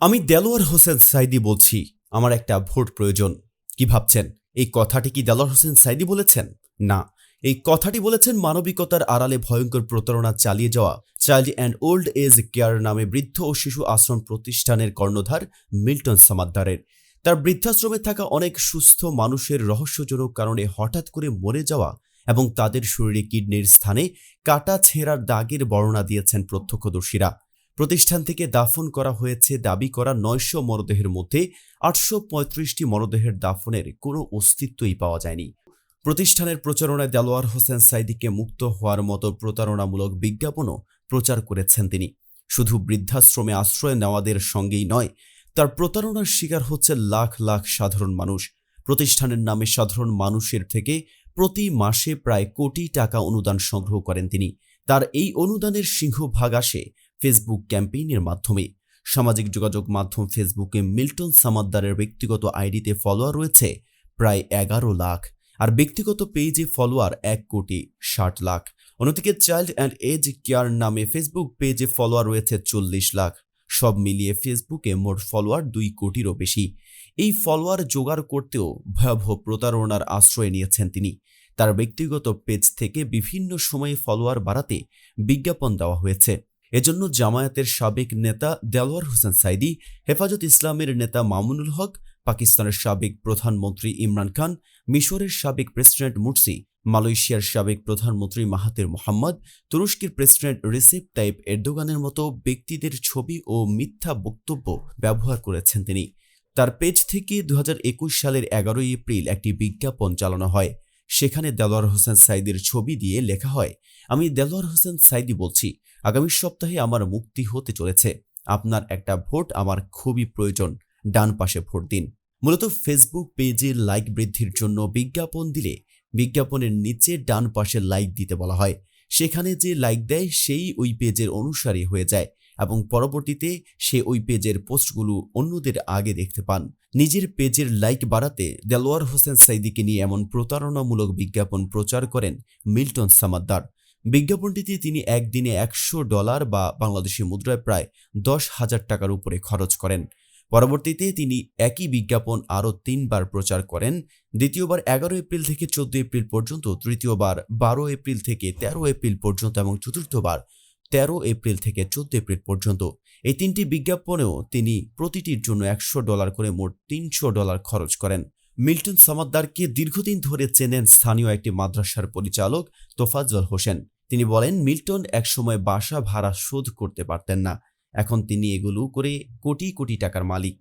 আমি দেলোয়ার হোসেন সাইদি বলছি। আমার একটা ভোট প্রয়োজন। কি ভাবছেন? এই কথাটি কি দেলোয়ার হোসেন সাইদি বলেছেন? না। এই কথাটি বলেছেন মানবিকতার আড়ালে ভয়ঙ্কর প্রতারণা চালিয়ে যাওয়া child and old age care নামে বৃদ্ধ ও শিশু আশ্রম প্রতিষ্ঠানের কর্ণধার মিল্টন সামাদ্দারের। তার বৃদ্ধাশ্রমে থাকা অনেক সুস্থ মানুষের রহস্যজনক কারণে হঠাৎ করে মরে যাওয়া এবং তাদের শরীরে কিডনির স্থানে কাটা ছেঁড়ার দাগের বর্ণনা দিয়েছেন প্রত্যক্ষদর্শীরা। প্রতিষ্ঠান থেকে দাফন করা হয়েছে দাবি করা নয়শো মরদেহের মধ্যে আটশো পঁয়ত্রিশটি মরদেহের দাফনের কোনো অস্তিত্বই পাওয়া যায়নি। প্রতিষ্ঠানের প্রচারণায় দেলোয়ার হোসেন সাইদিকে মুক্ত হওয়ার মতো প্রতারণামূলক বিজ্ঞাপনও প্রচার করেছেন তিনি। শুধু বৃদ্ধাশ্রমে আশ্রয় নেওয়াদের সঙ্গেই নয়, তার প্রতারণার শিকার হচ্ছে লাখ লাখ সাধারণ মানুষ। প্রতিষ্ঠানের নামে সাধারণ মানুষের থেকে প্রতি মাসে প্রায় কোটি টাকা অনুদান সংগ্রহ করেন তিনি। তার এই অনুদানের সিংহভাগ আসে ফেসবুক ক্যাম্পেইনের মাধ্যমে। সামাজিক যোগাযোগ মাধ্যম ফেসবুকে মিল্টন সামাদ্দারের ব্যক্তিগত আইডিতে ফলোয়ার রয়েছে প্রায় এগারো লাখ আর ব্যক্তিগত পেজে ফলোয়ার এক কোটি ষাট লাখ। অন্যদিকে চাইল্ড অ্যান্ড এজ কেয়ার নামে ফেসবুক পেজে ফলোয়ার রয়েছে চল্লিশ লাখ। সব মিলিয়ে ফেসবুকে মোট ফলোয়ার দুই কোটিরও বেশি। এই ফলোয়ার জোগাড় করতেও ভয়াবহ প্রতারণার আশ্রয় নিয়েছেন তিনি। তার ব্যক্তিগত পেজ থেকে বিভিন্ন সময়ে ফলোয়ার বাড়াতে বিজ্ঞাপন দেওয়া হয়েছে। এজন্য জামায়াতের সাবেক নেতা দেলোয়ার হোসেন সাইদি, হেফাজত ইসলামের নেতা মামুনুল হক পাকিস্তানের সাবেক প্রধানমন্ত্রী ইমরান খান, মিশরের সাবেক প্রেসিডেন্ট মুরসি, মালয়েশিয়ার সাবেক প্রধানমন্ত্রী মাহাতের মোহাম্মদ, তুরস্কের প্রেসিডেন্ট রিসেপ তাইপ এরদোগানের মতো ব্যক্তিদের ছবি ও মিথ্যা বক্তব্য ব্যবহার করেছেন তিনি। তার পেজ থেকে দু হাজার একুশ সালের এগারোই এপ্রিল একটি বিজ্ঞাপন চালানো হয়। সেখানে দেলোয়ার হোসেন সাইদির ছবি দিয়ে লেখা হয়, আমি দেলোয়ার হোসেন সাইদি বলছি, আগামী সপ্তাহে আমার মুক্তি হতে চলেছে। আপনার একটা ভোট আমার খুবই প্রয়োজন, ডান পাশে ভোট দিন। মূলত ফেসবুক পেজে লাইক বৃদ্ধির জন্য বিজ্ঞাপন দিলে বিজ্ঞাপনের নিচে ডান পাশে লাইক দিতে বলা হয়। সেখানে যে লাইক দেয়, সেই ওই পেজের অনুসারী হয়ে যায় এবং পরবর্তীতে সে ওই পেজের পোস্টগুলো অন্যদের আগে দেখতে পান। নিজের পেজের লাইক বাড়াতে দেলোয়ার হোসেন সাইদিকে নিয়ে এমন প্রতারণামূলক বিজ্ঞাপন প্রচার করেন মিল্টন সামাদ্দার। বিজ্ঞাপনটিতে তিনি একদিনে একশো ডলার বা বাংলাদেশি মুদ্রায় প্রায় দশ হাজার টাকার উপরে খরচ করেন। পরবর্তীতে তিনি একই বিজ্ঞাপন আরও তিনবার প্রচার করেন, দ্বিতীয়বার এগারো এপ্রিল থেকে চোদ্দ এপ্রিল পর্যন্ত, তৃতীয়বার বারো এপ্রিল থেকে তেরো এপ্রিল পর্যন্ত এবং চতুর্থবার তেরো এপ্রিল থেকে চোদ্দ এপ্রিল পর্যন্ত। এই তিনটি বিজ্ঞাপনেও তিনি প্রতিটির জন্য একশো ডলার করে মোট তিনশো ডলার খরচ করেন। মিল্টন সামাদ্দারকে দীর্ঘদিন ধরে চেনেন স্থানীয় একটি মাদ্রাসার পরিচালক তোফাজ্জল হোসেন। তিনি বলেন, মিল্টন একসময় বাসা ভাড়া শোধ করতে পারতেন না। এখন তিনি এগুলো করে কোটি কোটি টাকার মালিক।